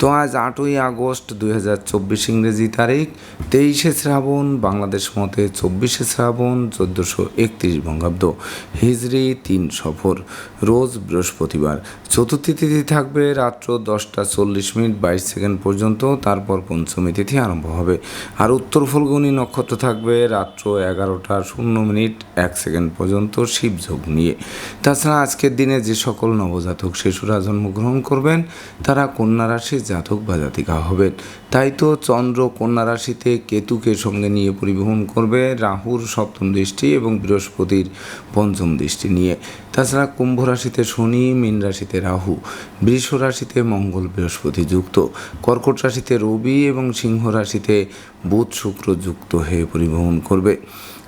তো আজ আটই আগস্ট দুই হাজার চব্বিশ ইংরেজি তারিখ, তেইশে শ্রাবণ, বাংলাদেশ মতে চব্বিশে শ্রাবণ, চোদ্দোশো একত্রিশ বঙ্গাব্দ হিজরি তিন সফর, রোজ বৃহস্পতিবার। চতুর্থী তিথি থাকবে রাত্র দশটা চল্লিশ মিনিট বাইশ সেকেন্ড পর্যন্ত, তারপর পঞ্চমী তিথি আরম্ভ হবে। আর উত্তর ফলগুনি নক্ষত্র থাকবে রাত্র এগারোটা শূন্য মিনিট এক সেকেন্ড পর্যন্ত শিবযোগ নিয়ে। তাছাড়া আজকের দিনে যে সকল নবজাতক শিশুরা জন্মগ্রহণ করবেন, তারা কন্যা রাশির জাতক বা জাতিকা হবেন। তাই তো চন্দ্র কন্যা রাশিতে কেতুকে সঙ্গে নিয়ে পরিবহন করবে রাহুর সপ্তম দৃষ্টি এবং বৃহস্পতির পঞ্চম দৃষ্টি নিয়ে। তাছাড়া কুম্ভ রাশিতে শনি, মীন রাশিতে রাহু, বৃষ রাশিতে মঙ্গল, বৃহস্পতি যুক্ত, কর্কট রাশিতে রবি এবং সিংহ রাশিতে বুধ শুক্র যুক্ত হয়ে পরিবহন করবে।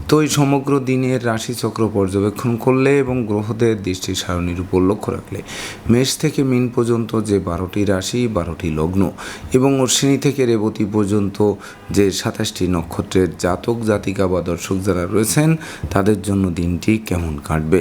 তো এই সমগ্র দিনের রাশিচক্র পর্যবেক্ষণ করলে এবং গ্রহদের দৃষ্টি সারণীর উপর লক্ষ্য রাখলে, মেষ থেকে মিন পর্যন্ত যে বারোটি রাশি, বারোটি লগ্ন এবং অশ্বিনী থেকে রেবতী পর্যন্ত যে সাতাশটি নক্ষত্রের জাতক জাতিকা বা দর্শক যারা রয়েছেন, তাদের জন্য দিনটি কেমন কাটবে?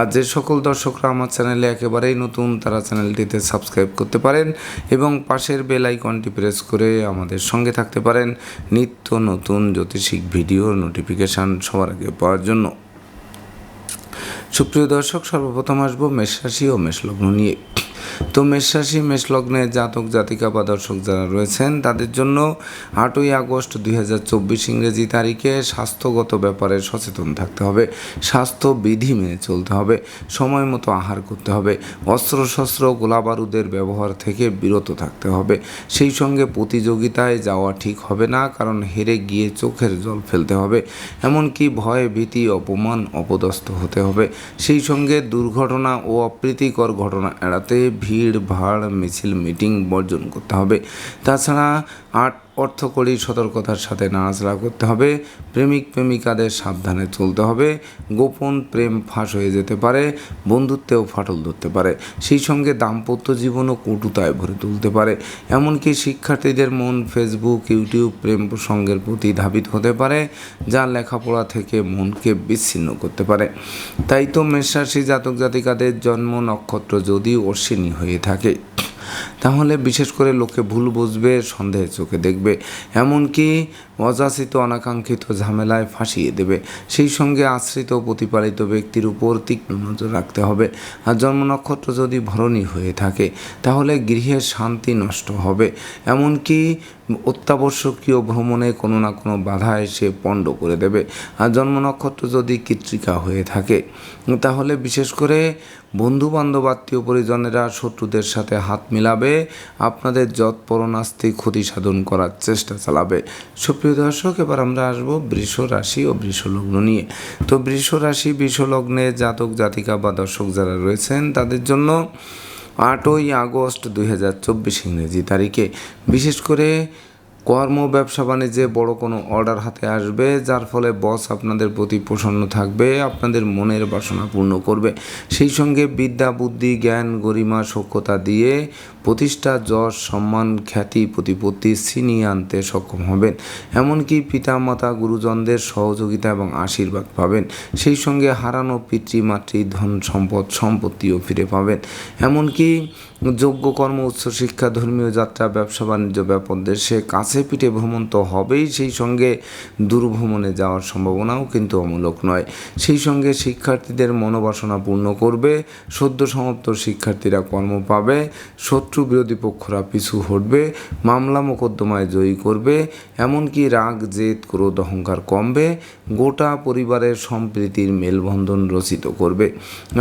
আর যে সকল দর্শকরা আমার চ্যানেলে একেবারেই নতুন, তারা চ্যানেলটিতে সাবস্ক্রাইব করতে পারেন এবং পাশের বেল আইকনটি প্রেস করে আমাদের সঙ্গে থাকতে পারেন নিত্য নতুন জ্যোতিষিক ভিডিওর নোটিফিকেশান সবার আগে পাওয়ার জন্য। সুপ্রিয় দর্শক, সর্বপ্রথম আসব মেষ রাশি ও মেষলগ্ন নিয়ে। তো মেষরাশি মেষলগ্নের জাতক, জাতিকা বা দর্শক যারা রয়েছেন, তাদের জন্য আটই আগস্ট দুই হাজার চব্বিশ ইংরেজি তারিখে স্বাস্থ্যগত ব্যাপারে সচেতন থাকতে হবে। স্বাস্থ্য বিধি মেনে চলতে হবে। সময় মতো আহার করতে হবে। অস্ত্রশস্ত্র, গোলাবারুদের ব্যবহার থেকে বিরত থাকতে হবে। সেই সঙ্গে প্রতিযোগিতায় যাওয়া ঠিক হবে না, কারণ হেরে গিয়ে চোখের জল ফেলতে হবে। এমনকি ভয়, ভীতি, অপমান, অপদস্থ হতে হবে। সেই সঙ্গে দুর্ঘটনা ও অপ্রীতিকর ঘটনা এড়াতে ভিড় ভাড় মিছিল মিটিং বর্জন করতে হবে। তাছাড়া আট অর্থকরী সতর্কতার সাথে নাড়াচাড়া করতে হবে। প্রেমিক প্রেমিকাদের সাবধানে চলতে হবে। গোপন প্রেম ফাঁস হয়ে যেতে পারে, বন্ধুত্বেও ফাটল ধরতে পারে। সেই সঙ্গে দাম্পত্য জীবনও কটুতায় ভরে তুলতে পারে। এমনকি শিক্ষার্থীদের মন ফেসবুক ইউটিউব প্রেম প্রসঙ্গের প্রতি ধাবিত হতে পারে, যা লেখাপড়া থেকে মনকে বিচ্ছিন্ন করতে পারে। তাই তো মেষরাশি জাতক জাতিকাদের জন্ম নক্ষত্র যদি অশ্বিনী হয়ে থাকে। তাহলে বিশেষ করে লোকে ভুল বুঝবে সন্দেহের চোখে দেখবে। এমনকি অযাচিত অনাকাঙ্ক্ষিত ঝামেলায় ফাঁসিয়ে দেবে। সেই সঙ্গে আশ্রিত প্রতিপালিত ব্যক্তির উপর তীক্ষ্ণ নজর রাখতে হবে। আর জন্ম নক্ষত্র যদি ভরণী হয়ে থাকে, তাহলে গৃহের শান্তি নষ্ট হবে। এমনকি অত্যাবশ্যকীয় ভ্রমণে কোনো না কোনো বাধা এসে পণ্ড করে দেবে। আর জন্ম নক্ষত্র যদি কৃত্রিকা হয়ে থাকে, তাহলে বিশেষ করে বন্ধু বান্ধব আত্মীয় পরিজনেরা শত্রুদের সাথে হাত মিলাবে, আপনাদের যৎ পরনাস্তি ক্ষতি সাধন করার চেষ্টা চালাবে। সুপ্রিয় দর্শক, এবার আমরা আসব বৃষ রাশি ও বৃষ লগ্ন নিয়ে। তো বৃষ রাশি, বৃষ লগ্নে জাতক, জাতিকা বা দর্শক যারা রয়েছেন, তাদের জন্য আটই আগস্ট দুই হাজার চব্বিশ ইংরেজি তারিখে। বিশেষ করে কর্ম, ব্যবসা, বাণিজ্যে বড় কোনো অর্ডার হাতে আসবে, যার ফলে বস আপনাদের প্রতি প্রসন্ন থাকবে, আপনাদের মনের বাসনা পূর্ণ করবে। সেই সঙ্গে বিদ্যা, বুদ্ধি, জ্ঞান, গরিমা সক্ষতা দিয়ে প্রতিষ্ঠা, যশ, সম্মান, খ্যাতি, প্রতিপত্তি ছিনিয়ে আনতে সক্ষম হবেন। এমনকি পিতামাতা, গুরুজনদের সহযোগিতা এবং আশীর্বাদ পাবেন। সেই সঙ্গে হারানো পিতৃমাতৃ ধন, সম্পদ, সম্পত্তিও ফিরে পাবেন। এমনকি যোগ্য কর্ম উচ্চশিক্ষা ধর্মীয় যাত্রা, ব্যবসা, বাণিজ্য ব্যাপক দেশে কাছে পিঠে ভ্রমণ তো হবেই, সেই সঙ্গে দূরভ্রমণে যাওয়ার সম্ভাবনাও কিন্তু অমূলক নয়। সেই সঙ্গে শিক্ষার্থীদের মনোবাসনা পূর্ণ করবে, সদ্য সমাপ্ত শিক্ষার্থীরা কর্ম পাবে, সত্য শত্রু বিরোধী পক্ষরা পিছু হটবে, মামলা মোকদ্দমায় জয়ী করবে, এমনকি রাগ, জেদ, ক্রোধ, অহংকার কমবে, গোটা পরিবারের সম্প্রীতির মেলবন্ধন রচিত করবে।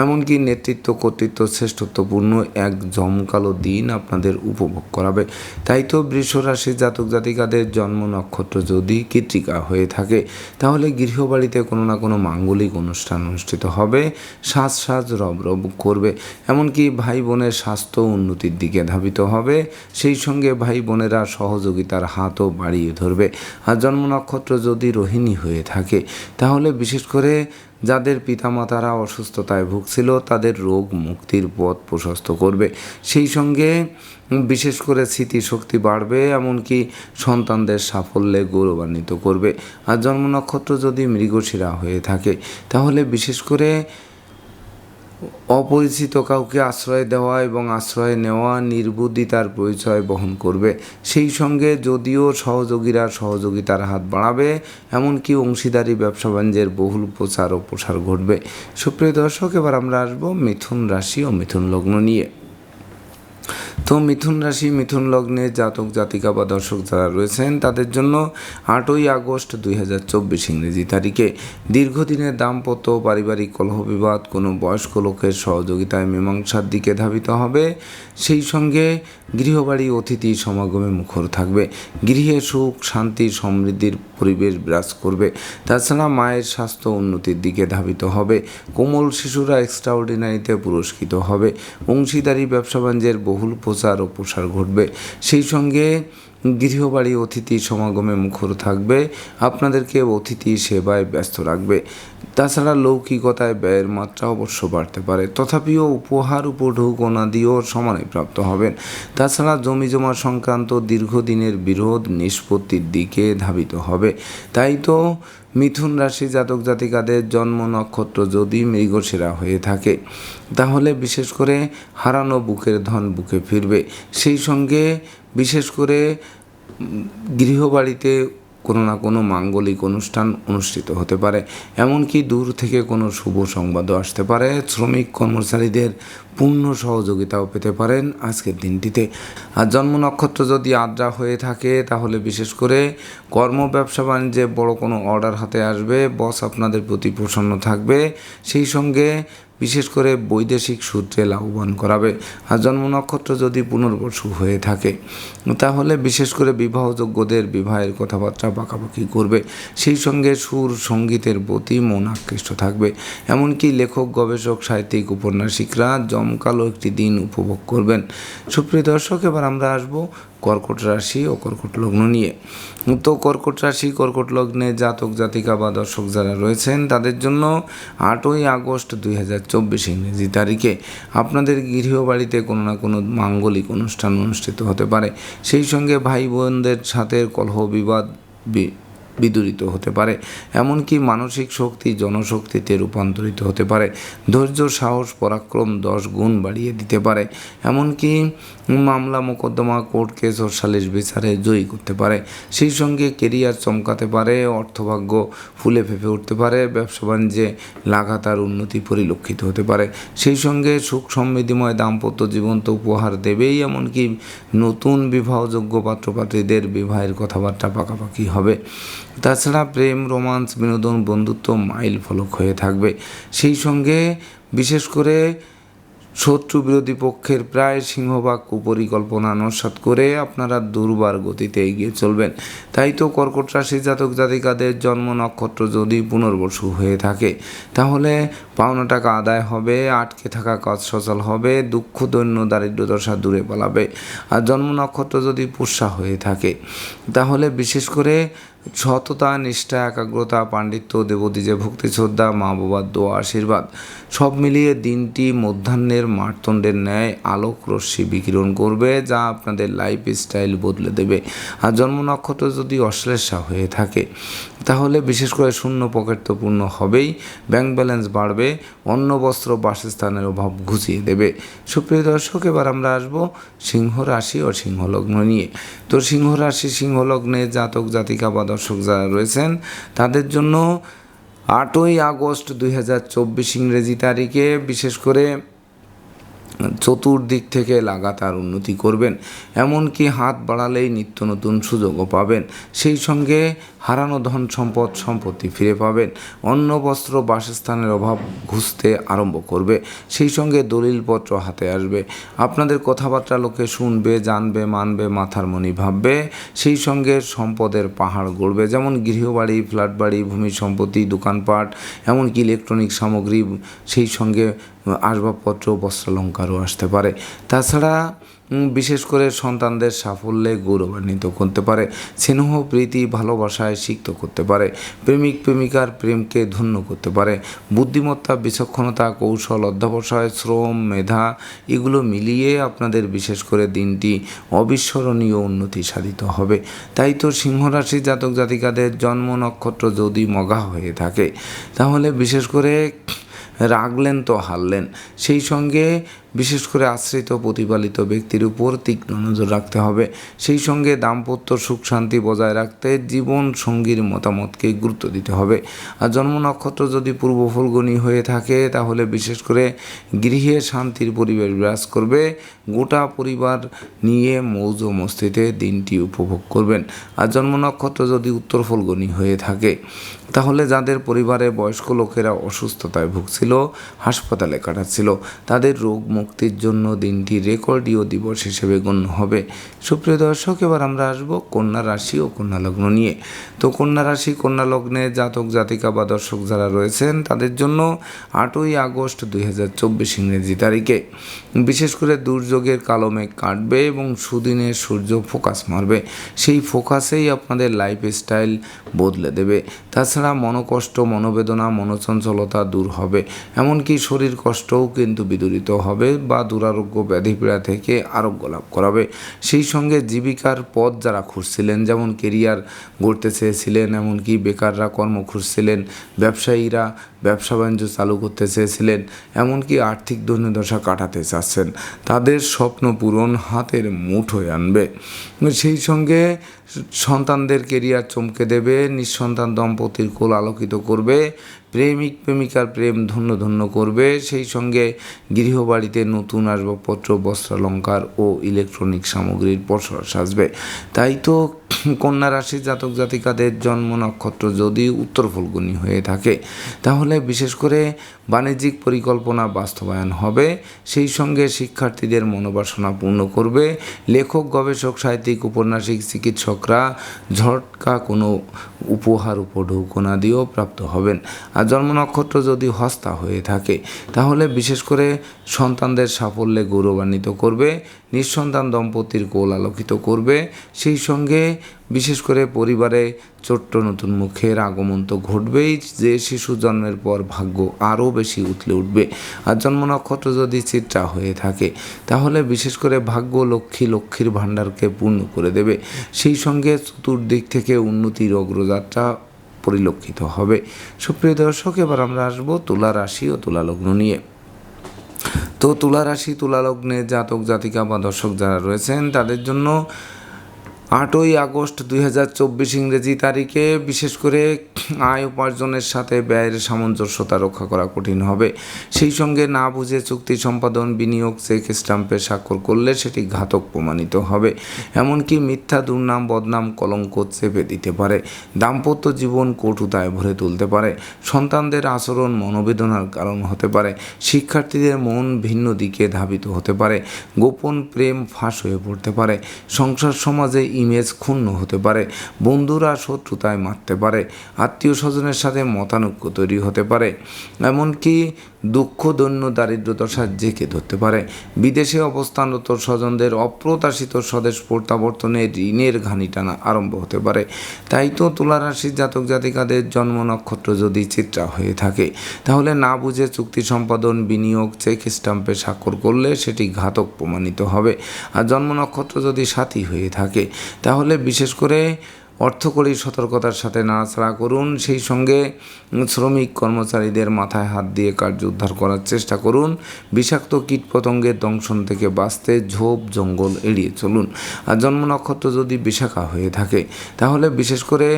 এমনকি নেতৃত্ব, কর্তৃত্ব শ্রেষ্ঠত্বপূর্ণ এক জমকালো দিন আপনাদের উপভোগ করাবে। তাই তো বৃষ রাশির জাতক জাতিকাদের জন্ম নক্ষত্র যদি কৃত্রিকা হয়ে থাকে, তাহলে গৃহবাড়িতে কোনো না কোনো মাঙ্গলিক অনুষ্ঠান অনুষ্ঠিত হবে, সাজ সাজ রব রব করবে। এমনকি ভাই বোনের স্বাস্থ্য উন্নতির দিকে ধাবিত হবে, সেই সঙ্গে ভাই বোনেরা সহযোগিতার হাতও বাড়িয়ে ধরবে। আর জন্ম নক্ষত্র যদি রোহিণী হয়ে থাকে, তাহলে বিশেষ করে যাদের পিতামাতারা অসুস্থতায় ভুগছিল, তাদের রোগ মুক্তির পথ প্রশস্ত করবে। সেই সঙ্গে বিশেষ করে স্মৃতিশক্তি বাড়বে, এমনকি সন্তানদের সাফল্যে গৌরবান্বিত করবে। আর জন্ম নক্ষত্র যদি মৃগশিরা হয়ে থাকে, তাহলে বিশেষ করে অপরিচিত কাউকে আশ্রয় দেওয়া এবং আশ্রয় নেওয়া নির্বুদ্ধিতার পরিচয় বহন করবে। সেই সঙ্গে যদিও সহযোগীরা সহযোগিতার হাত বাড়াবে, এমনকি অংশীদারি, ব্যবসা বাণিজ্যের বহুল প্রচার ও প্রসার ঘটবে। সুপ্রিয় দর্শক, এবার আমরা আসব মিথুন রাশি ও মিথুন লগ্ন নিয়ে। তো মিথুন রাশি, মিথুন লগ্নে জাতক, জাতিকা বা দর্শক যারা রয়েছেন, তাদের জন্য আটই আগস্ট দুই হাজার চব্বিশ ইংরেজি তারিখে দীর্ঘদিনের দাম্পত্য, পারিবারিক কলহ বিবাদ, কোনো বয়স্ক লোকের সহযোগিতায় মীমাংসার দিকে ধাবিত হবে। সেই সঙ্গে গৃহবাড়ি, অতিথি সমাগমে মুখর থাকবে। গৃহে সুখ, শান্তি, সমৃদ্ধির পরিবেশ বিরাজ করবে। তাছাড়া মায়ের স্বাস্থ্য উন্নতির দিকে ধাবিত হবে। কোমল শিশুরা এক্সট্রাঅর্ডিনারিতে পুরস্কৃত হবে। অংশীদারি, ব্যবসা বাণিজ্যের বহুল প্রচার ও প্রসার ঘটবে। সেই সঙ্গে গৃহবাড়ি অতিথি সমাগমে মুখর থাকবে। আপনাদেরকে অতিথি সেবায় ব্যস্ত রাখবে। তাছাড়া লৌকিকতায় ব্যয়ের মাত্রা অবশ্য বাড়তে পারে। তথাপিও উপহার উপঢৌক অনাদিও সমানে প্রাপ্ত হবেন। তাছাড়া জমি জমা সংক্রান্ত দীর্ঘদিনের বিরোধ নিষ্পত্তির দিকে ধাবিত হবে। তাই তো মিথুন রাশি জাতক জাতিকাদের জন্ম নক্ষত্র যদি মৃগশিরা হয়ে থাকে, তাহলে বিশেষ করে হারানো বুকের ধন বুকে ফিরবে। সেই সঙ্গে বিশেষ করে গৃহবাড়িতে কোনো না কোনো মাঙ্গলিক অনুষ্ঠান অনুষ্ঠিত হতে পারে। এমনকি দূর থেকে কোনো শুভ সংবাদও আসতে পারে। শ্রমিক কর্মচারীদের পূর্ণ সহযোগিতাও পেতে পারেন আজকের দিনটিতে। আর জন্ম নক্ষত্র যদি আদ্রা হয়ে থাকে, তাহলে বিশেষ করে কর্ম, ব্যবসা, বাণিজ্যে বড় কোনো অর্ডার হাতে আসবে। বস আপনাদের প্রতি প্রসন্ন থাকবে। সেই সঙ্গে বিশেষ করে বৈদেশিক সূত্রে লাভবান করাবে। আর জন্ম নক্ষত্র যদি পুনর্বসু হয়ে থাকে, তাহলে বিশেষ করে বিবাহযোগ্যদের বিবাহের কথাবার্তা পাকাপাকি করবে। সেই সঙ্গে সুর সঙ্গীতের প্রতি মন আকৃষ্ট থাকবে। এমনকি লেখক, গবেষক, সাহিত্যিক, উপন্যাসিকরা জমকালো একটি দিন উপভোগ করবেন। সুপ্রিয় দর্শক, এবার আমরা আসব কর্কট রাশি ও কর্কট লগ্ন নিয়ে। তো কর্কট রাশি, কর্কট লগ্নে জাতক, জাতিকা বা দর্শক যারা রয়েছেন, তাদের জন্য আটই আগস্ট দুই হাজার চব্বিশ ইংরেজি তারিখে আপনাদের গৃহবাড়িতে কোনো না কোনো মাঙ্গলিক অনুষ্ঠান অনুষ্ঠিত হতে পারে। সেই সঙ্গে ভাই বোনদের সাথে কলহ বিবাদ বিদূরিত হতে পারে। এমনকি মানসিক শক্তি, জনশক্তিতে রূপান্তরিত হতে পারে। ধৈর্য, সাহস, পরাক্রম দশ গুণ বাড়িয়ে দিতে পারে। এমনকি মামলা মোকদ্দমা কোর্ট কেস ও সালিশ বিচারে জয়ী করতে পারে। সেই সঙ্গে কেরিয়ার চমকাতে পারে, অর্থভাগ্য ফুলে ফেঁপে উঠতে পারে, ব্যবসা বাণিজ্যে লাগাতার উন্নতি পরিলক্ষিত হতে পারে। সেই সঙ্গে সুখ সমৃদ্ধিময় দাম্পত্য জীবন তো উপহার দেবেই, এমনকি নতুন বিবাহযোগ্য পাত্রপাত্রীদের বিবাহের কথাবার্তা পাকাপাকি হবে। তাছাড়া প্রেম, রোমান্স, বিনোদন, বন্ধুত্ব মাইল ফলক হয়ে থাকবে। সেই সঙ্গে বিশেষ করে শত্রু বিরোধী পক্ষের প্রায় সিংহভাগ কুপরিকল্পনা নস্বাত করে আপনারা দুর্বার গতিতে এগিয়ে চলবেন। তাই তো কর্কট রাশি জাতক জাতিকাদের জন্ম নক্ষত্র যদি পুনর্বসু হয়ে থাকে, তাহলে পাওনা টাকা আদায় হবে, আটকে থাকা কাজ সচল হবে, দুঃখ, দৈন্য, দারিদ্র দশা দূরে পালাবে। আর জন্ম নক্ষত্র যদি পুষ্যা হয়ে থাকে, তাহলে বিশেষ করে সততা, নিষ্ঠা, একাগ্রতা, পাণ্ডিত্য, দেবদীজে, ভক্তি, শ্রদ্ধা, মা বাবার দোয়া, আশীর্বাদ, সব মিলিয়ে দিনটি মধ্যাহ্নের মারতণ্ডের ন্যায় আলোক রশ্মি বিকিরণ করবে, যা আপনাদের লাইফ স্টাইল বদলে দেবে। আর জন্ম নক্ষত্র যদি অশ্লেষা হয়ে থাকে, তাহলে বিশেষ করে শূন্য পকেট তো পূর্ণ হবেই ব্যাংক ব্যালেন্স বাড়বে, অন্ন, বস্ত্র, বাসস্থানের অভাব ঘুচিয়ে দেবে। সুপ্রিয় দর্শক, এবার আমরা আসব সিংহ রাশি ও সিংহলগ্ন নিয়ে। তো সিংহ রাশি সিংহ লগ্নে জাতক, জাতিকা বা দর্শক যারা রয়েছেন তাদের জন্য আটই আগস্ট দুই হাজার চব্বিশ ইংরেজি তারিখে বিশেষ করে চতুর্দিক থেকে লাগাতার উন্নতি করবেন। এমনকি হাত বাড়ালেই নিত্য নতুন সুযোগও পাবেন। সেই সঙ্গে হারানো ধন সম্পদ সম্পত্তি ফিরে পাবেন। অন্ন, বস্ত্র, বাসস্থানের অভাব ঘুষতে আরম্ভ করবে। সেই সঙ্গে দলিলপত্র হাতে আসবে। আপনাদের কথাবার্তা লোকে শুনবে, জানবে, মানবে, মাথার মনি ভাববে। সেই সঙ্গে সম্পদের পাহাড় গড়বে। যেমন গৃহবাড়ি ফ্ল্যাট বাড়ি ভূমি সম্পত্তি, দোকানপাট, এমনকি ইলেকট্রনিক সামগ্রী, সেই সঙ্গে আসবাবপত্র, বস্ত্রালঙ্কারও আসতে পারে। তাছাড়া বিশেষ করে সন্তানদের সাফল্যে গৌরবান্বিত করতে পারে, স্নেহ, প্রীতি, ভালোবাসায় সিক্ত করতে পারে, প্রেমিক, প্রেমিকার প্রেমকে ধন্য করতে পারে, বুদ্ধিমত্তা, বিচক্ষণতা, কৌশল, অধ্যাবসায়, শ্রম, মেধা, এগুলো মিলিয়ে আপনাদের বিশেষ করে দিনটি অবিস্মরণীয় উন্নতি সাধিত হবে। তাই তো সিংহরাশি জাতক জাতিকাদের জন্ম নক্ষত্র যদি মগা হয়ে থাকে, তাহলে বিশেষ করে রাগলেন তো হারলেন। সেই সঙ্গে বিশেষ করে আশ্রিত প্রতিপালিত ব্যক্তির উপর তীক্ষ্ণ নজর রাখতে হবে। সেই সঙ্গে দাম্পত্য সুখ শান্তি বজায় রাখতে জীবন সঙ্গীর মতামতকে গুরুত্ব দিতে হবে। আর জন্ম নক্ষত্র যদি পূর্ব ফলগুনি হয়ে থাকে, তাহলে বিশেষ করে গৃহে শান্তির পরিবেশ বিরাজ করবে। গোটা পরিবার নিয়ে মৌজ মস্তিতে দিনটি উপভোগ করবেন। আর জন্ম নক্ষত্র যদি উত্তর ফলগুনি হয়ে থাকে, তাহলে যাদের পরিবারে বয়স্ক লোকেরা অসুস্থতায় ভুগছিল, হাসপাতালে কাটাচ্ছিল, তাদের রোগ মুক্তির জন্য দিনটি রেকর্ডীয় দিবস হিসেবে গণ্য হবে। সুপ্রিয় দর্শক, এবার আমরা আসব কন্যা রাশি ও কন্যা লগ্ন নিয়ে। তো কন্যা রাশি, কন্যা লগ্নে জাতক, জাতিকা বা দর্শক যারা রয়েছেন, তাদের জন্য আটই আগস্ট দুই হাজার চব্বিশ ইংরেজি তারিখে। বিশেষ করে দুর্যোগের কালো মেঘ কাটবে এবং সুদিনে সূর্য ফোকাস মারবে। সেই ফোকাসেই আপনাদের লাইফ স্টাইল বদলে দেবে। তাছাড়া মনোকষ্ট, মনোবেদনা, মনোচঞ্চলতা দূর হবে। এমনকি শরীর কষ্টও কিন্তু বিদূরিত হবে। বা দুরারোগ্য ব্যাধি পীড়া থেকে আরোগ্য লাভ করাবে। সেই সঙ্গে জীবিকার পথ যারা খুঁজছিলেন, যেমন কেরিয়ার গড়তে চেয়েছিলেন, এমনকি বেকাররা কর্ম খুঁজছিলেন, ব্যবসায়ীরা ব্যবসা বাণিজ্য চালু করতে চেয়েছিলেন, এমনকি আর্থিক দৈন্যদশা কাটাতে চাচ্ছেন, তাদের স্বপ্ন পূরণ হাতের মুঠোয় আনবে। সেই সঙ্গে সন্তানদের কেরিয়ার চমকে দেবে, নিঃসন্তান দম্পতির কোল আলোকিত করবে প্রেমিক প্রেমিকার প্রেম ধন্য ধন্য করবে। সেই সঙ্গে গৃহবাড়িতে নতুন আসবাবপত্র, বস্ত্রালঙ্কার ও ইলেকট্রনিক সামগ্রীর পসরা সাজবে। তাই তো কন্যা রাশি জাতক জাতিকাদের জন্ম নক্ষত্র যদি উত্তর ফলগুনি হয়ে থাকে, তাহলে বিশেষ করে বাণিজ্যিক পরিকল্পনা বাস্তবায়ন হবে। সেই সঙ্গে শিক্ষার্থীদের মনোবাসনা পূর্ণ করবে। লেখক, গবেষক, সাহিত্যিক, উপন্যাসিক, চিকিৎসকরা ঝটকা কোনো উপহার উপঢৌকনা দিয়েও প্রাপ্ত হবেন। আর জন্ম নক্ষত্র যদি হস্তা হয়ে থাকে, তাহলে বিশেষ করে সন্তানদের সাফল্যে গৌরবান্বিত করবে, নিঃসন্তান দম্পতির কোল আলোকিত করবে। সেই সঙ্গে বিশেষ করে পরিবারে ছোট্ট নতুন মুখের আগমন তো ঘটবেই যে শিশু জন্মের পর ভাগ্য আরও বেশি উতলে উঠবে। আর জন্ম নক্ষত্র যদি চিত্রা হয়ে থাকে, তাহলে বিশেষ করে ভাগ্য লক্ষ্মী লক্ষ্মীর ভাণ্ডারকে পূর্ণ করে দেবে। সেই সঙ্গে চতুর্দিক থেকে উন্নতির অগ্রযাত্রা পরিলক্ষিত হবে। সুপ্রিয় দর্শক, এবার আমরা আসব তুলা রাশি ও তুলা লগ্ন নিয়ে। তো তুলা রাশি, তুলা লগ্নে জাতক জাতিকা বা দর্শক যারা রয়েছেন, তাদের জন্য আটই আগস্ট দুই হাজার চব্বিশ ইংরেজি তারিখে বিশেষ করে আয় উপার্জনের সাথে ব্যয়ের সামঞ্জস্যতা রক্ষা করা কঠিন হবে। সেই সঙ্গে না বুঝে চুক্তি সম্পাদন, বিনিয়োগ, চেক স্টাম্পে স্বাক্ষর করলে সেটি ঘাতক প্রমাণিত হবে। এমনকি মিথ্যা, দুর্নাম, বদনাম, কলঙ্ক চেপে দিতে পারে। দাম্পত্য জীবন কটুতায় ভরে তুলতে পারে। সন্তানদের আচরণ মনোবেদনার কারণ হতে পারে। শিক্ষার্থীদের মন ভিন্ন দিকে ধাবিত হতে পারে। গোপন প্রেম ফাঁস হয়ে পড়তে পারে। সংসার সমাজে ইমেজ ক্ষুণ্ণ হতে পারে, বন্ধুরা শত্রুতায় মারতে পারে, আত্মীয় স্বজনের সাথে মতানৈক্য তৈরি হতে পারে। এমনকি দুঃখ দৈন্য দারিদ্রদশা জেঁকে ধরতে পারে। বিদেশে অবস্থানরত স্বজনদের অপ্রত্যাশিত স্বদেশ প্রত্যাবর্তনে ঋণের ঘানি টানা আরম্ভ হতে পারে। তাই তো তুলারাশির জাতক জাতিকাদের জন্ম নক্ষত্র যদি চিত্রা হয়ে থাকে, তাহলে না বুঝে চুক্তি সম্পাদন, বিনিয়োগ, চেক স্টাম্পে স্বাক্ষর করলে সেটি ঘাতক প্রমাণিত হবে। আর জন্ম নক্ষত্র যদি সাথী হয়ে থাকে, তাহলে বিশেষ করে অর্থকরী সতর্কতার সাথে নাড়াচাড়া করুন। সেই সঙ্গে শ্রমিক কর্মচারীদের মাথায় হাত দিয়ে কার্য উদ্ধার করার চেষ্টা করুন। বিষাক্ত কীটপতঙ্গের দংশন থেকে বাঁচতে ঝোপ জঙ্গল এড়িয়ে চলুন। আর জন্ম নক্ষত্র যদি বিশাখা হয়ে থাকে, তাহলে বিশেষ করে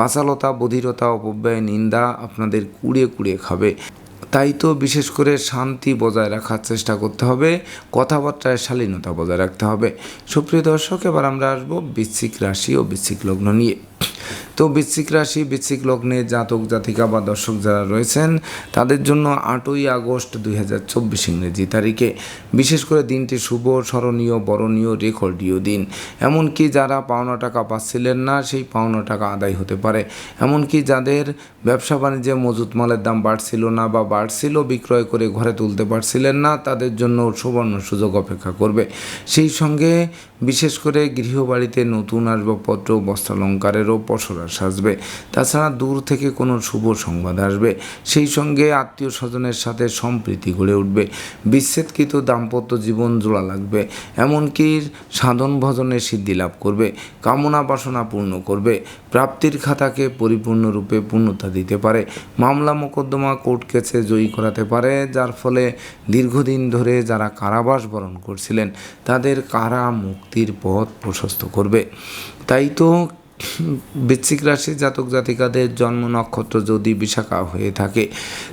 বাঁচালতা, বধিরতা, অপব্যয়, নিন্দা আপনাদের কুড়িয়ে কুড়িয়ে খাবে। তাই তো বিশেষ করে শান্তি বজায় রাখার চেষ্টা করতে হবে, কথাবার্তায় শালীনতা বজায় রাখতে হবে। সুপ্রিয় দর্শক, এবার আমরা আসব বৃশ্চিক রাশি ও বৃশ্চিক লগ্ন নিয়ে। তো বৃশ্চিক রাশি, বৃশ্চিক লগ্নে জাতক, জাতিকা বা দর্শক যারা রয়েছেন, তাদের জন্য আটই আগস্ট দুই হাজার চব্বিশ ইংরেজি তারিখে। বিশেষ করে দিনটি শুভ, স্মরণীয়, বরণীয়, রেকর্ডীয় দিন। এমনকি যারা পাওনা টাকা পাচ্ছিলেন না, সেই পাওনা টাকা আদায় হতে পারে। এমনকি যাদের ব্যবসা বাণিজ্যে মজুত মালের দাম বাড়ছিল না বা বাড়ছিল, বিক্রয় করে ঘরে তুলতে পারছিলেন না, তাদের জন্য সুবর্ণ সুযোগ অপেক্ষা করবে। সেই সঙ্গে বিশেষ করে গৃহবাড়িতে নতুন আসবাবপত্র বস্ত্রালঙ্কারেরও পসরা সাজবে। তাছাড়া দূর থেকে কোনো শুভ সংবাদ আসবে। সেই সঙ্গে আত্মীয় স্বজনের সাথে সম্প্রীতি গড়ে উঠবে। বিচ্ছেদকৃত দাম্পত্য জীবন জোড়া লাগবে। এমনকি সাধন ভজনে সিদ্ধি লাভ করবে। কামনা বাসনা পূর্ণ করবে। প্রাপ্তির খাতাকে পরিপূর্ণরূপে পূর্ণতা দিতে পারে। মামলা মোকদ্দমা কোর্ট কেসে জয়ী করাতে পারে। যার ফলে দীর্ঘদিন ধরে যারা কারাবাস বরণ করছিলেন, তাদের কারা মুক্তির পথ প্রশস্ত করবে। তাই তো বৃশ্চিক রাশি জাতক জাতিকাদের জন্ম নক্ষত্র যদি বিশাখা হয়ে থাকে,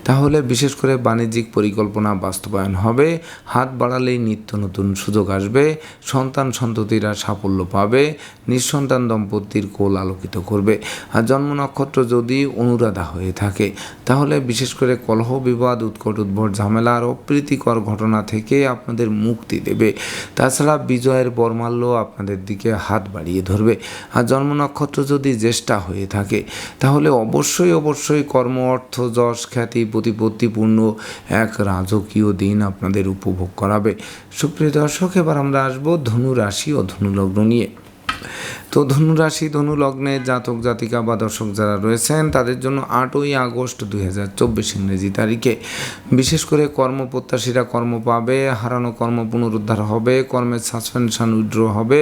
তাহলে বিশেষ করে বাণিজ্যিক পরিকল্পনা বাস্তবায়ন হবে, হাত বাড়ালেই নিত্য নতুন সুযোগ আসবে, সন্তান সন্ততিরা সাফল্য পাবে, নিঃসন্তান দম্পতির কোল আলোকিত করবে। আর জন্ম নক্ষত্র যদি অনুরাধা হয়ে থাকে, তাহলে বিশেষ করে কলহ বিবাদ, উৎকট উদ্ভট ঝামেলা আর অপ্রীতিকর ঘটনা থেকে আপনাদের মুক্তি দেবে। তাছাড়া বিজয়ের বর্মাল্য আপনাদের দিকে হাত বাড়িয়ে ধরবে। আর জন্ম নক্ষত্র যদি জ্যেষ্ঠা হয়ে থাকে, তাহলে অবশ্যই অবশ্যই কর্ম, অর্থ, যশ, খ্যাতি, প্রতিপত্তিপূর্ণ এক রাজকীয় দিন আপনাদের উপভোগ করাবে। সুপ্রিয় দর্শক, এবার আমরা আসব ধনু রাশি ও ধনুলগ্ন নিয়ে। তো ধনুরাশি ধনু লগ্নে জাতক, জাতিকা বা দর্শক যারা রয়েছেন, তাদের জন্য আটই আগস্ট দুই হাজার চব্বিশ ইংরেজি তারিখে। বিশেষ করে কর্মপ্রত্যাশীরা কর্ম পাবে, হারানো কর্ম পুনরুদ্ধার হবে কর্মের সাসপেনশন উইড্র হবে,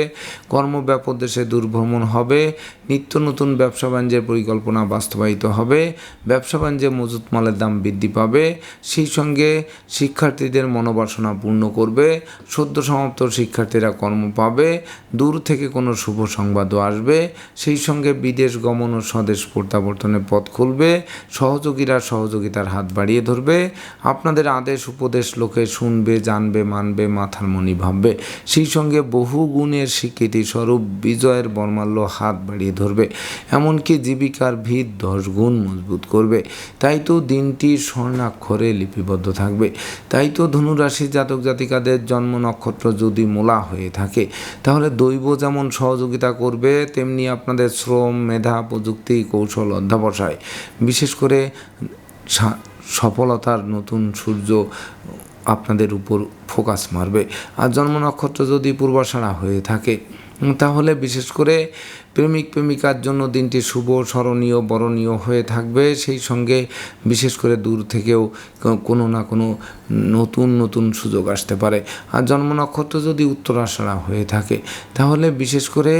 কর্ম ব্যাপক দেশে দুর্ভ্রমণ হবে, নিত্য নতুন ব্যবসা বাণিজ্যের পরিকল্পনা বাস্তবায়িত হবে, ব্যবসা বাণিজ্যে মজুত মালের দাম বৃদ্ধি পাবে, সেই সঙ্গে শিক্ষার্থীদের মনোবাসনা পূর্ণ করবে, সদ্য সমাপ্ত শিক্ষার্থীরা কর্ম পাবে, দূর থেকে কোনো শুভ সংবাদও আসবে। সেই সঙ্গে বিদেশ গমন ও স্বদেশ প্রত্যাবর্তনের পথ খুলবে। সহযোগীরা সহযোগিতার হাত বাড়িয়ে ধরবে। আপনাদের আদেশ, উপদেশ লোকে শুনবে, জানবে, মানবে, মাথার মনি ভাববে। সেই সঙ্গে বহু গুণের স্বীকৃতি স্বরূপ বিজয়ের বর্মাল্য হাত বাড়িয়ে ধরবে। এমনকি জীবিকার ভিত দশ গুণ মজবুত করবে। তাই তো দিনটি স্বর্ণাক্ষরে লিপিবদ্ধ থাকবে। তাই তো ধনুরাশি জাতক জাতিকাদের জন্ম নক্ষত্র যদি মোলা হয়ে থাকে, তাহলে দৈব যেমন সহযোগিতা করবে তেমনি আপনাদের শ্রম, মেধা, প্রযুক্তি, কৌশল, অধ্যাবসায়, বিশেষ করে সফলতার নতুন সূর্য আপনাদের উপর ফোকাস মারবে। আর জন্ম নক্ষত্র যদি পূর্বাষাঢ়া হয়ে থাকে, তাহলে বিশেষ করে প্রেমিক, প্রেমিকার জন্য দিনটি শুভ, স্মরণীয়, বরণীয় হয়ে থাকবে। সেই সঙ্গে বিশেষ করে দূর থেকেও কোনো না কোনো নতুন নতুন সুযোগ আসতে পারে। আর জন্ম নক্ষত্র যদি উত্তরাষাঢ়া হয়ে থাকে, তাহলে বিশেষ করে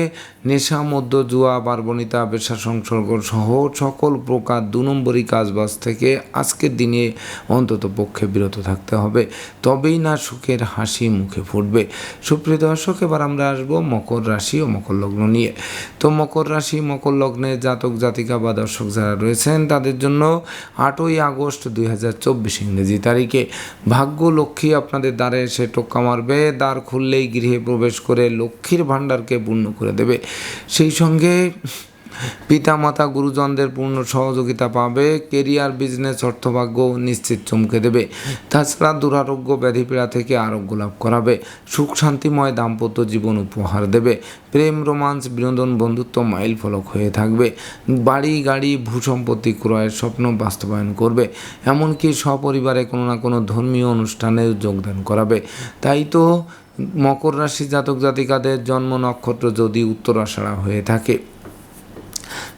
নেশা মধ্য জুয়া বারবনিতা পেশা সংসর্গ সহ সকল প্রকার দু নম্বরই কাজবাজ থেকে আজকের দিনে অন্তত পক্ষে বিরত থাকতে হবে। তবেই না সুখের হাসি মুখে ফুটবে। সুপ্রিয় দর্শক, এবার আমরা আসব মকর রাশি ও মকর লগ্ন নিয়ে। তো মকর রাশি, মকর লগ্নে জাতক, জাতিকা বা দর্শক যারা রয়েছেন, তাদের জন্য আটই আগস্ট দুই হাজার চব্বিশ ইংরেজি তারিখে। ভাগ্য লক্ষ্মী আপনাদের দ্বারে এসে টোক্কা মারবে, দ্বার খুললেই গৃহে প্রবেশ করে লক্ষ্মীর ভাণ্ডারকে পূর্ণ করে দেবে। সেই সঙ্গে পিতামাতা গুরুজনদের পূর্ণ সহযোগিতা পাবে, কেরিয়ার, বিজনেস, অর্থভাগ্য নিশ্চিত চমকে দেবে। তাছাড়া দুরারোগ্য ব্যাধিপীড়া থেকে আরোগ্য লাভ করাবে, সুখ শান্তিময় দাম্পত্য জীবন উপহার দেবে, প্রেম, রোমান্স, বিনোদন, বন্ধুত্ব মাইল ফলক হয়ে থাকবে, বাড়ি, গাড়ি, ভূসম্পত্তি ক্রয়ের স্বপ্ন বাস্তবায়ন করবে, এমনকি সপরিবারে কোনো না কোনো ধর্মীয় অনুষ্ঠানে যোগদান করাবে। তাই তো মকর রাশি জাতক জাতিকাদের জন্ম নক্ষত্র যদি উত্তরাষাঢ়া হয়ে থাকে।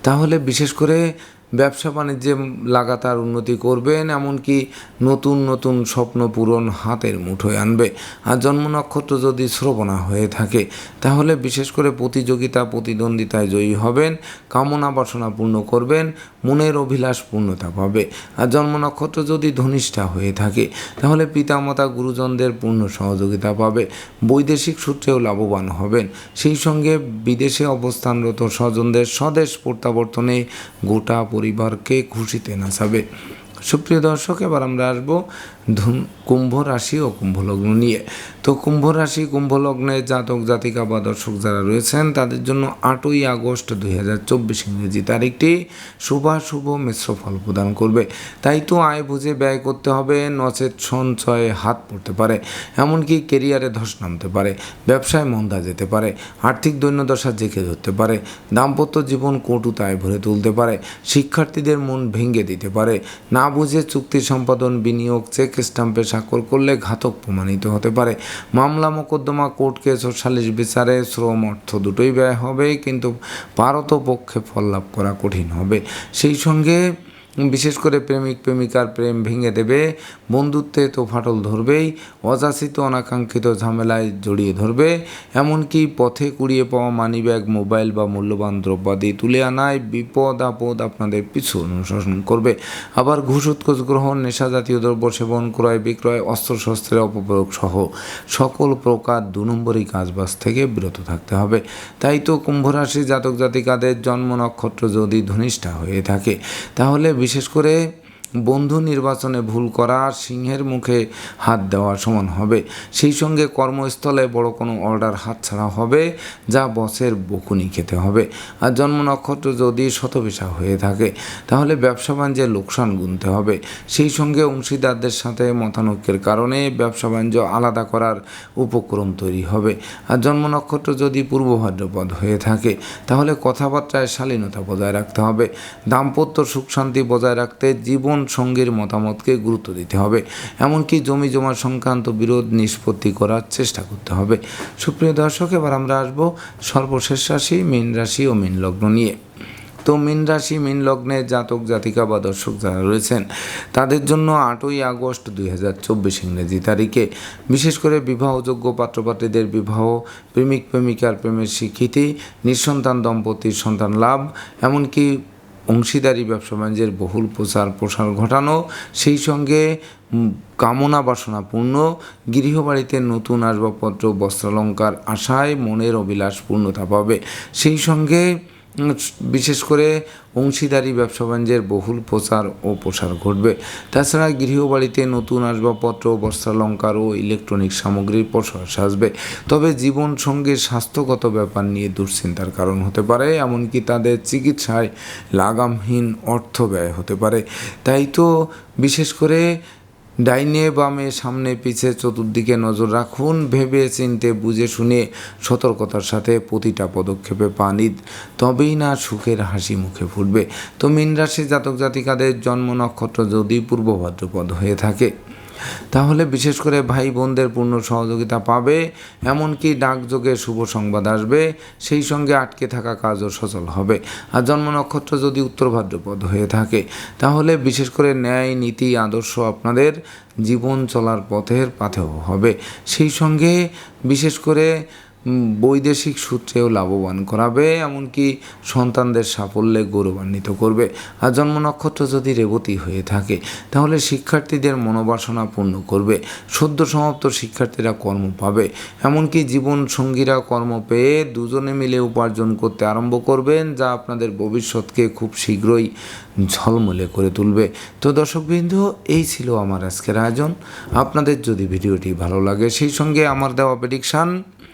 তাহলে বিশেষ করে ব্যবসা বাণিজ্যে লাগাতার উন্নতি করবেন, এমনকি নতুন নতুন স্বপ্ন পূরণ হাতের মুঠোয় আনবে। আর জন্ম নক্ষত্র যদি শ্রবণা হয়ে থাকে, তাহলে বিশেষ করে প্রতিযোগিতা, প্রতিদ্বন্দ্বিতায় জয়ী হবেন, কামনা বাসনা পূর্ণ করবেন মনের অভিলাষ পূর্ণতা পাবে। আর জন্ম নক্ষত্র যদি ধনিষ্ঠা হয়ে থাকে, তাহলে পিতামাতা গুরুজনদের পূর্ণ সহযোগিতা পাবে। বৈদেশিক সূত্রেও লাভবান হবেন। সেই সঙ্গে বিদেশে অবস্থানরত স্বজনদের স্বদেশ প্রত্যাবর্তনে গোটা পরিবারকে খুশিতে নাচাবে। সুপ্রিয় দর্শক, এবার আমরা আসব কুম্ভ রাশি ও কুম্ভ লগ্ন নিয়ে। তো কুম্ভ রাশি, কুম্ভ লগ্নে জাতক, জাতিকা বা দর্শক যারা রয়েছেন, তাদের জন্য আটই আগস্ট দুই হাজার চব্বিশ ইংরেজি তারিখটি শুভাশুভ মিশ্র ফল প্রদান করবে। তাই তো আয় বুঝে ব্যয় করতে হবে, নচেত সঞ্চয়ে হাত পড়তে পারে, এমনকি কেরিয়ারে ধস নামতে পারে, ব্যবসায় মন্দা যেতে পারে, আর্থিক দৈন্যদশা জেঁকে ধরতে পারে, দাম্পত্য জীবন কটুতায় ভরে তুলতে পারে, শিক্ষার্থীদের মন ভেঙে দিতে পারে, না বুঝে চুক্তি সম্পাদন, বিনিয়োগ, চেক স্টাম্পে স্বাক্ষর করলে ঘাতক প্রমাণিত হতে পারে। মামলা মোকদ্দমা কোর্ট কেস ও সালিশ বিচারে শ্রম অর্থ দুটোই ব্যয় হবে, কিন্তু পারত পক্ষে ফল লাভ করা কঠিন হবে। সেই সঙ্গে বিশেষ করে প্রেমিক, প্রেমিকার প্রেম ভেঙে দেবে, বন্ধুত্বে তো ফাটল ধরবেই, অযাচিত, অনাকাঙ্ক্ষিত ঝামেলায় জড়িয়ে ধরবে, এমনকি পথে কুড়িয়ে পাওয়া মানিব্যাগ, মোবাইল বা মূল্যবান দ্রব্যাদি তুলে আনায় বিপদ আপদ আপনাদের পিছু অনুশাসন করবে। আবার ঘুষ, উৎকোচ গ্রহণ, নেশা জাতীয় দ্রব্য সেবন, ক্রয় বিক্রয় অস্ত্রশস্ত্রের অপপ্রয়োগ সহ সকল প্রকার দু নম্বরই কাজবাজ থেকে বিরত থাকতে হবে। তাই তো কুম্ভরাশি জাতক জাতিকাদের জন্ম নক্ষত্র যদি ধনিষ্ঠা হয়ে থাকে, তাহলে বিশেষ করে বন্ধু নির্বাচনে ভুল করা সিংহের মুখে হাত দেওয়ার সমান হবে। সেই সঙ্গে কর্মস্থলে বড় কোনো অর্ডার হাতছাড়া হবে, যা বসের বকুনি খেতে হবে। আর জন্ম নক্ষত্র যদি শতবিশা হয়ে থাকে, তাহলে ব্যবসা বাণিজ্যে লোকসান গুনতে হবে। সেই সঙ্গে অংশীদারদের সাথে মতানৈক্যের কারণে ব্যবসা বাণিজ্য আলাদা করার উপক্রম তৈরি হবে। আর জন্ম নক্ষত্র যদি পূর্ব ভাদ্রপদ হয়ে থাকে, তাহলে কথাবার্তায় শালীনতা বজায় রাখতে হবে। দাম্পত্য সুখ শান্তি বজায় রাখতে জীবন সঙ্গীর মতামতকে গুরুত্ব দিতে হবে। এমনকি জমি জমা সংক্রান্ত বিরোধ নিষ্পত্তি করার চেষ্টা করতে হবে। সুপ্রিয় দর্শক, এবার আমরা আসব সর্বশেষ রাশি, মীন রাশি ও মীন লগ্ন নিয়ে। তো মীন রাশি, মীন লগ্নে জাতক, জাতিকা বা দর্শক যারা রয়েছেন, তাদের জন্য আটই আগস্ট দুই হাজার চব্বিশ ইংরেজি তারিখে। বিশেষ করে বিবাহযোগ্য পাত্রপাত্রীদের বিবাহ, প্রেমিক, প্রেমিকার প্রেমের স্বীকৃতি, নিঃসন্তান, দম্পতির সন্তান লাভ, এমনকি অংশীদারি ব্যবসা বাণিজ্যের বহুল প্রচার প্রসার ঘটানো, সেই সঙ্গে কামনা বাসনা পূর্ণ গৃহবাড়িতে নতুন আসবাবপত্র, বস্ত্রালঙ্কার আশায় মনের অভিলাষ পূর্ণতা পাবে। সেই সঙ্গে বিশেষ করে অংশীদারি, ব্যবসা বাণিজ্যের বহুল প্রচার ও প্রসার ঘটবে। তাছাড়া গৃহবাড়িতে নতুন আসবাবপত্র, বস্ত্রালঙ্কার ও ইলেকট্রনিক সামগ্রীর প্রসার সাজবে। তবে জীবন সঙ্গে স্বাস্থ্যগত ব্যাপার নিয়ে দুশ্চিন্তার কারণ হতে পারে, এমনকি তাদের চিকিৎসায় লাগামহীন অর্থ ব্যয় হতে পারে। তাই তো বিশেষ করে ডাইনে বামে, সামনে, পিছে, চতুর্দিকে নজর রাখুন, ভেবে চিনতে, বুঝে শুনে সতর্কতার সাথে প্রতিটা পদক্ষেপে পানি তবেই না সুখের হাসি মুখে ফুটবে। তো মীন রাশি জাতক জাতিকাদের জন্ম নক্ষত্র যদি পূর্ব ভাদ্রপদ হয়ে থাকে। তাহলে বিশেষ করে ভাই বোনদের পূর্ণ সহযোগিতা পাবে, এমনকি ডাকযোগে শুভ সংবাদ আসবে, সেই সঙ্গে আটকে থাকা কাজও সচল হবে। আর জন্ম নক্ষত্র যদি উত্তর ভাদ্রপদ হয়ে থাকে, তাহলে বিশেষ করে ন্যায়, নীতি, আদর্শ আপনাদের জীবন চলার পথের পাথেও হবে। সেই সঙ্গে বিশেষ করে বৈদেশিক সূত্রেও লাভবান করাবে, এমনকি সন্তানদের সাফল্যে গৌরবান্বিত করবে। আর জন্ম নক্ষত্র যদি রেবতী হয়ে থাকে, তাহলে শিক্ষার্থীদের মনোবাসনা পূর্ণ করবে। সদ্য সমাপ্ত শিক্ষার্থীরা কর্ম পাবে। এমনকি জীবন সঙ্গীরা কর্ম পেয়ে দুজনে মিলে উপার্জন করতে আরম্ভ করবেন, যা আপনাদের ভবিষ্যৎকে খুব শীঘ্রই ঝলমলে করে তুলবে। তো দর্শকবৃন্দ, এই ছিল আমার আজকের আয়োজন। আপনাদের যদি ভিডিওটি ভালো লাগে, সেই সঙ্গে আমার দেওয়া প্রেডিকশান